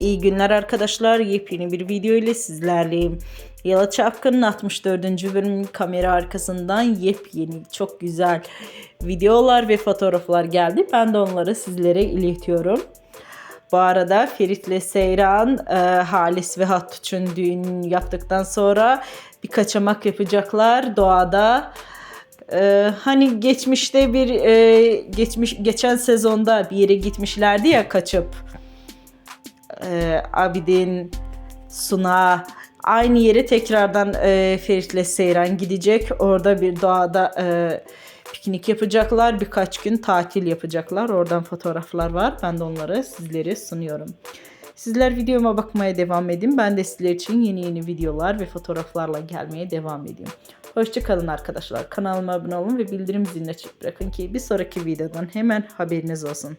İyi günler arkadaşlar. Yepyeni bir video ile sizlerleyim. Yalı Çapkın'ın 64. bölümün kamera arkasından yepyeni, çok güzel videolar ve fotoğraflar geldi. Ben de onları sizlere iletiyorum. Bu arada Ferit'le Seyran, e, Halis ve Hattuç'un düğün yaptıktan sonra bir kaçamak yapacaklar doğada. E, hani geçmişte bir e, geçmiş geçen sezonda bir yere gitmişlerdi ya kaçıp e, Abidin, Suna aynı yere tekrardan e, Ferit'le Seyran gidecek. Orada bir doğada e, piknik yapacaklar. Birkaç gün tatil yapacaklar. Oradan fotoğraflar var. Ben de onları sizlere sunuyorum. Sizler videoma bakmaya devam edin. Ben de sizler için yeni yeni videolar ve fotoğraflarla gelmeye devam edeyim. Hoşçakalın arkadaşlar. Kanalıma abone olun ve bildirim zilini açık bırakın ki bir sonraki videodan hemen haberiniz olsun.